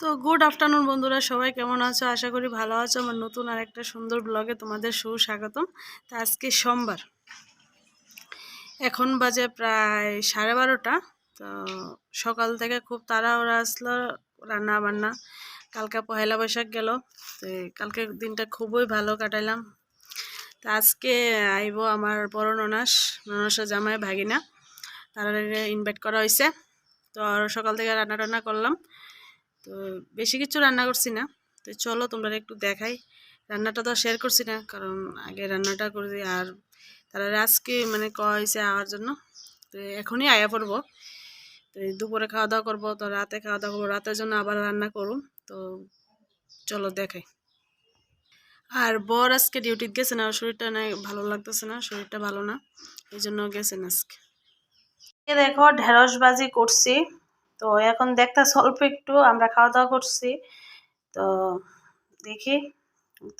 তো good afternoon বন্ধুরা, সবাই কেমন আছো? আশা করি ভালো আছো। আমার নতুন আর একটা সুন্দর ব্লগে তোমাদের সুস্বাগতম। তো আজকে সোমবার। এখন বাজে প্রায় সাড়ে বারোটা। তো সকাল থেকে খুব তাড়াহুড়া আসলো রান্না বান্না কালকে পহেলা বৈশাখ গেল, তো কালকে দিনটা খুবই ভালো কাটাইলাম। তো আজকে আইব আমার বড় ননাস, ননাসের জামাই ভাগিনা। তারা ইনভাইট করা হয়েছে তো সকাল থেকে রান্না টান্না করলাম। তো বেশি কিছু রান্না করছি না। তো চলো তোমরা একটু দেখাই। রান্নাটা তো শেয়ার করছি না, কারণ আগে রান্নাটা করি আর তারা আজকে মানে কয়েছে আওয়ার জন্য। তো এখনই আয়া পড়ব। তো দুপুরে খাওয়া দাওয়া করব, তো রাতে খাওয়া দাওয়া করব। রাতের জন্য আবার রান্না করুন তো চলো দেখাই। আর বর আজকে ডিউটিতে গেছে না, শরীরটা না ভালো লাগতেছে না, শরীরটা ভালো না। এই জন্য গেছেন আজকে। দেখো, ঢেঁড়স বাজি করছি। তো এখন দেখতে অল্প একটু আমরা খাওয়া দাওয়া করছি। তো দেখি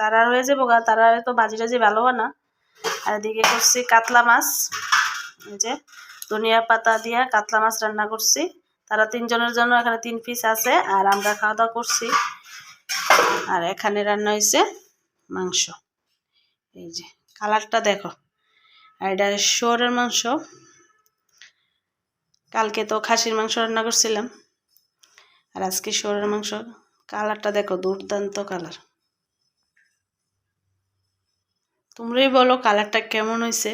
তারা হয়ে যাব গা, তারা তো বাজি টাজি ভালো না। আর এদিকে করছি কাতলা মাছ, এই যে ধনিয়া পাতা দিয়া কাতলা মাছ রান্না করছি। তারা তিনজনের জন্য এখানে তিন পিস আছে আর আমরা খাওয়া দাওয়া করছি। আর এখানে রান্না হয়েছে মাংস। এই যে কালারটা দেখো। আর এটা শোরের মাংস। কালকে তো খাসির মাংস রান্না করছিলাম। আর আজকে শোরের মাংস। কালারটা দেখো দুর্দান্ত কালার। তোমরাই বলো কালারটা কেমন হয়েছে।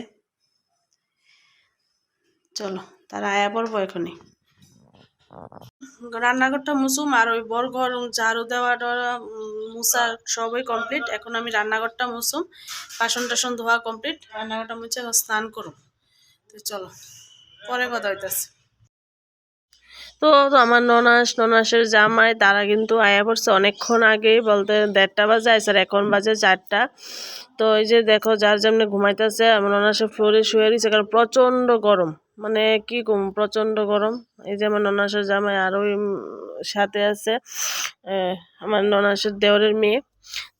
চলো তার আয়া পড়ব এখনই। রান্নাঘরটা মুছুম আর ওই বড় ঘর ঝাড়ু দেওয়া উম, সবই কমপ্লিট এখন আমি রান্নাঘরটা মুছুম বাসন টাসন ধোয়া কমপ্লিট রান্নাঘরটা মুছে স্নান করুম। তো চলো পরে কথা হইতেছে। তো আমার ননাস, ননাসের জামাই, তারা কিন্তু আয়া পড়ছে অনেকক্ষণ আগেই, বলতে দেড়টা বাজে আইসে আর এখন বাজে চারটা। তো এই যে দেখো, যার যেমনি ঘুমাইতেছে, আমার ননাসের ফ্লোরে শুয়ে রয়েছে কারণ প্রচণ্ড গরম। মানে কি কম, প্রচণ্ড গরম। এই যে আমার ননাসের জামাই আরও সাথে আছে আমার ননাসের দেওরের মেয়ে।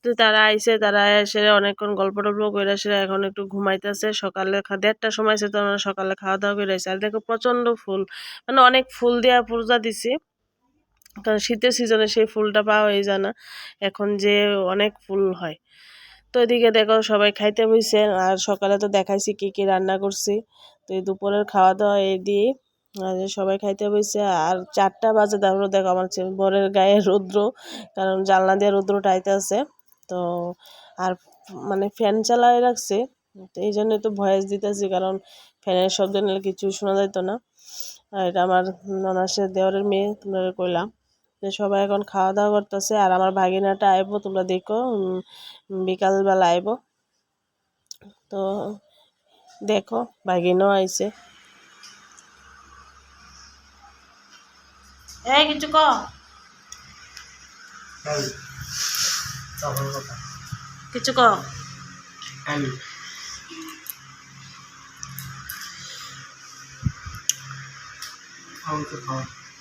তো তারা আইসে, তারা এসে অনেকক্ষণ গল্প টল্প করে এসে এখন একটু ঘুমাইতেছে। সকালে দেড়টার সময় এসে তো সকালে খাওয়া দাওয়া করে আর দেখো প্রচণ্ড ফুল। মানে অনেক ফুল দেওয়া পূজা দিছি। কারণ শীতের সিজনে সেই ফুলটা পাওয়া হয়ে যায় না। এখন যে অনেক ফুল হয়। তো এদিকে দেখো সবাই খাইতে বইছে। আর সকালে তো দেখাইছি কি কি রান্না করছি। তো এই দুপুরের খাওয়া দাওয়া এই দিয়ে আর সবাই খাইতে বইছে। আর চারটা বাজে তারপরে দেখো আমার বরের গায়ে রৌদ্র, কারণ জানলা দিয়ে রৌদ্রটা আইতে আছে তো আর মানে ফ্যান চালায় রাখছে। তো এই জন্যই তো ভয়েস দিতেছি, কারণ ফ্যানের শব্দ নিলে কিছু শোনা যাইতো না। আর এটা আমার ননাসের দেওয়ারের মেয়ে তোমরা কইলাম। যে সবাই এখন খাওয়া দাওয়া করতেছে, আর আমার ভাগিনাটা আইবো, তোমরা দেখো বিকালবেলা আইবো। তো দেখো, ভাগিনও আইছে। এই কিছু ক। কথা। কিছু ক।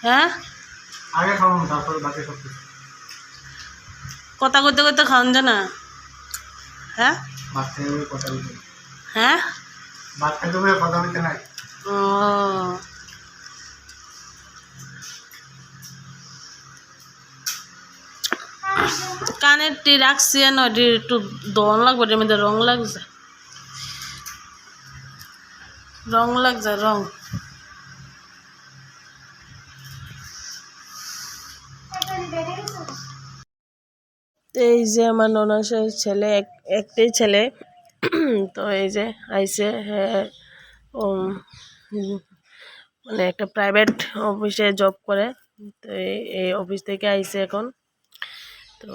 হ্যাঁ? আগে খাওয়ান তারপর বাকি সব কথা কইতে কইতে খাওয়ান জানা হ্যাঁ? বলতে। হ্যাঁ? ভাত কথা বলতে নাই। ও। কানের টি রাখছি না এটি একটু দন লাগবে রং লাগছে। রং লাগছে, রং। এই যে আমার ননাসের ছেলে, এক একটাই ছেলে, তো এই যে আইসে হ্যাঁ মানে একটা প্রাইভেট অফিসে জব করে, তো এই অফিস থেকে আইসে এখন। তো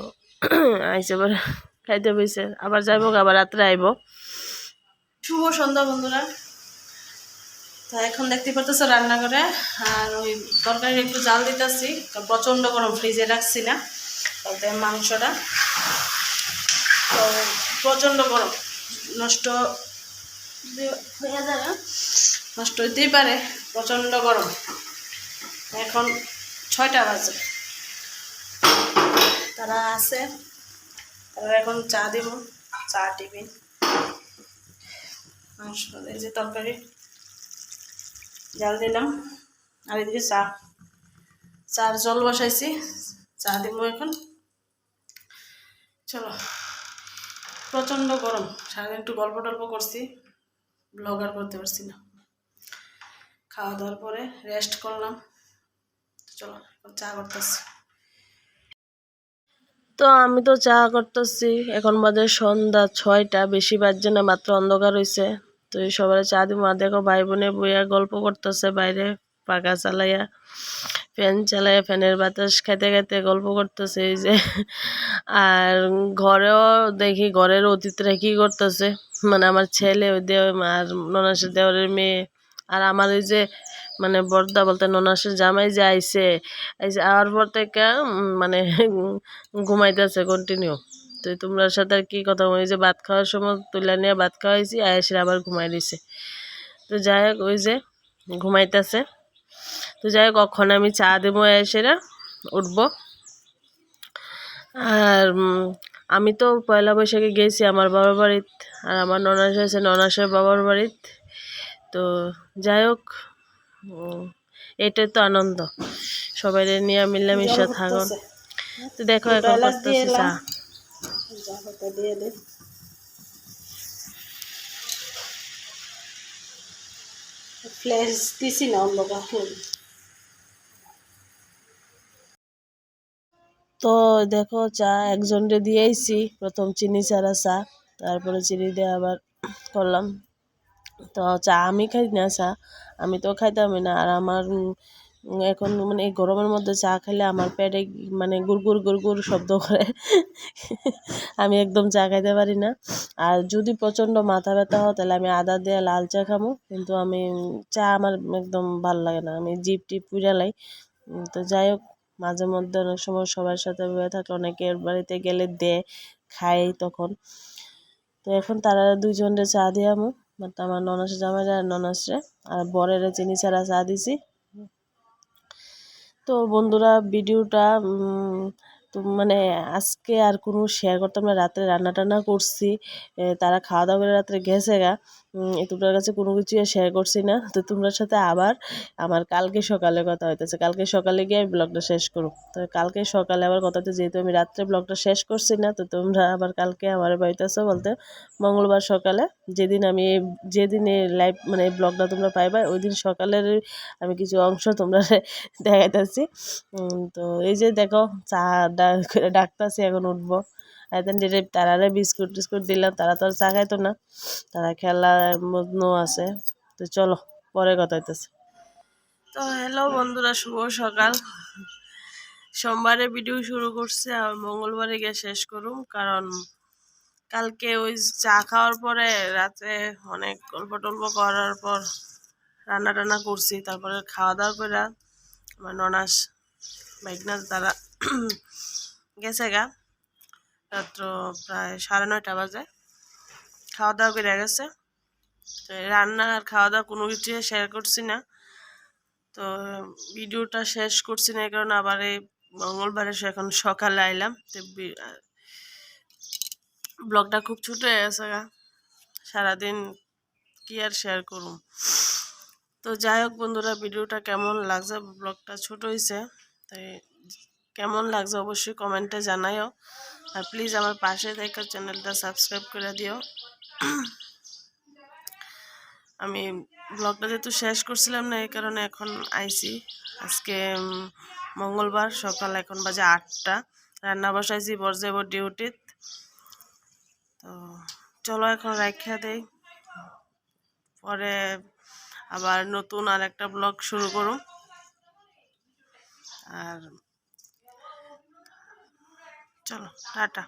আইসে এবার খাইতে বইছে। আবার যাইব আবার রাত্রে আইব। শুভ সন্ধ্যা বন্ধুরা। তো এখন দেখতে পারতেছো রান্না করে আর ওই তরকারি একটু জাল দিতেছি প্রচণ্ড গরম, ফ্রিজে রাখছি না বলতে মাংসটা। তো প্রচণ্ড গরম, নষ্ট? নষ্ট হইতেই পারে, প্রচণ্ড গরম। এখন ছয়টা বাজে। তারা আছে, তারা এখন চা দিব, চা, টিফিন এই যে তরকারি, জাল দিলাম, আর এদিকে চা, চার জল বসাইছি, চা দিব এখন। চলো, প্রচণ্ড গরম, সারাদিন একটু গল্প টল্প করছি ব্লগ আর করতে পারছি না। খাওয়া দাওয়ার পরে রেস্ট করলাম, চলো চা করতেছি। তো আমি তো চা করতেছি। এখন বাজে সন্ধ্যা ছয়টা, বেশি বাজছে না, মাত্র অন্ধকার হয়েছে তো সবাই চা দিব। আর দেখো ভাই বোনে বইয়া গল্প করতেছে বাইরে পাখা চালাইয়া, ফ্যান চালাইয়া, ফ্যানের বাতাস খাইতে খাইতে গল্প করতেছে এই যে। আর ঘরেও দেখি, ঘরের অতিথিরা কি করতেছে। মানে আমার ছেলে ওই দেও, আর ননাসের দেওয়ারের মেয়ে। আর আমার এই যে মানে বর্দা বলতে ননাসের জামাই যে আইসে আইসে আওয়ার পর থেকে মানে ঘুমাইতেছে কন্টিনিউ তো তোমরা সাথে আর কি কথা ওই যে ভাত খাওয়ার সময় তুলে নিয়ে ভাত খাওয়াইছি আয়েসে আবার ঘুমাই দিছে। তো যাই হোক, ওই যে ঘুমাইতেছে। তো যাই হোক কখন আমি চা দেবো আয়েসেরা উঠবো। আর আমি তো পয়লা বৈশাখে গেছি আমার বাবার বাড়িতে, আর আমার ননাস আছে ননাসের বাবার বাড়িতে। তো যাই হোক এটাই তো আনন্দ। সবাই নিয়ে মিলামিশা থাকুন। তো দেখো এখন করতেছি চা। দিছি না তো দেখো চা একজনকে দিয়েছি প্রথম চিনি ছাড়া চা তারপরে চিনি দিয়ে আবার করলাম। তো চা আমি খাই না, চা আমি তো খাইতামই না। আর আমার এখন মানে এই গরমের মধ্যে চা খেলে আমার পেটে মানে গুড়গুড় গুড়গুড় শব্দ করে। আমি একদম চা খাইতে পারি না। আর যদি প্রচণ্ড মাথা ব্যথা হয়, তাহলে আমি আদা দিয়ে লাল চা খামো। কিন্তু আমি চা আমার একদম ভালো লাগে না। আমি জিপ টিপ পুড়ালাই তো যাই হোক, মাঝে মধ্যে অনেক সময় সবার সাথে বয়ে থাকলে অনেকের বাড়িতে গেলে দেয় খাই তখন। তো এখন তারা দুজনরে চা দিয়ে আমু। বাট আমার ননাস জামাইরা আর ননাসে আর বরের চিনি ছাড়া চা দিছি। তো বন্ধুরা, ভিডিওটা তো মানে আজকে আর কোনো শেয়ার করতাম না, রাত্রে রান্না টান্না করছি তারা খাওয়া দাওয়া করে রাত্রে গেছে গা। তোমরা কাছে কোনো কিছু আর শেয়ার করছি না। তো তোমরা সাথে আবার আমার কালকে সকালে কথা হইতেছে। কালকে সকালে গিয়ে আমি ব্লগটা শেষ করো তো কালকে সকালে আবার কথা হচ্ছে যেহেতু আমি রাত্রে ব্লগটা শেষ করছি না, তো তোমরা আবার কালকে আমার বাড়িতেছো বলতে মঙ্গলবার সকালে যেদিন আমি যেদিন এই লাইভ মানে ব্লগটা তোমরা পাইবা, ওই দিন সকালের আমি কিছু অংশ তোমরা দেখাইতেছি। তো এই যে দেখো, চা ডাকতেছি, এখন উঠবো। যেটা তারারে বিস্কুট টিস্কুট দিলাম, তারা তো আর চা খাইতো না। তারা খেলার মগ্ন আছে। তো চলো, পরে কথা হইতেছে। তো হ্যালো বন্ধুরা, শুভ সকাল। সোমবারে ভিডিও শুরু করছে, আর মঙ্গলবারে গিয়ে শেষ করুম, কারণ কালকে ওই চা খাওয়ার পরে রাতে অনেক গল্প টল্প করার পর রান্না টান্না করছি, তারপরে খাওয়া দাওয়া করে আমার ননাস মেঘনাথ তারা গেছে গা। রাত্র প্রায় সাড়ে নয়টা বাজে। খাওয়া দাওয়া করে গেছে। তো রান্না আর খাওয়া দাওয়া কোনো কিছু শেয়ার করছি না। তো ভিডিওটা শেষ করছি না কারণে আবার এই মঙ্গলবারে এখন সকালে আইলাম। তো ব্লগটা খুব ছোট হয়ে গেছে সারাদিন কি আর শেয়ার করুম? তো যাই হোক বন্ধুরা, ভিডিওটা কেমন লাগছে? ব্লগটা ছোট হয়েছে তাই কেমন লাগছে অবশ্যই কমেন্টে জানাইও আর প্লিজ আমার পাশে থেকে চ্যানেলটা সাবস্ক্রাইব করে দিও। আমি ব্লগটা যেহেতু শেষ করছিলাম না, এই কারণে এখন আইছি। আজকে মঙ্গলবার, সকাল এখন বাজে আটটা। রান্না বসাইছি, বর যাব ডিউটিত তো চলো এখন রাখা দেই। পরে আবার নতুন আর একটা ব্লগ শুরু করুন আর চলো টাটা।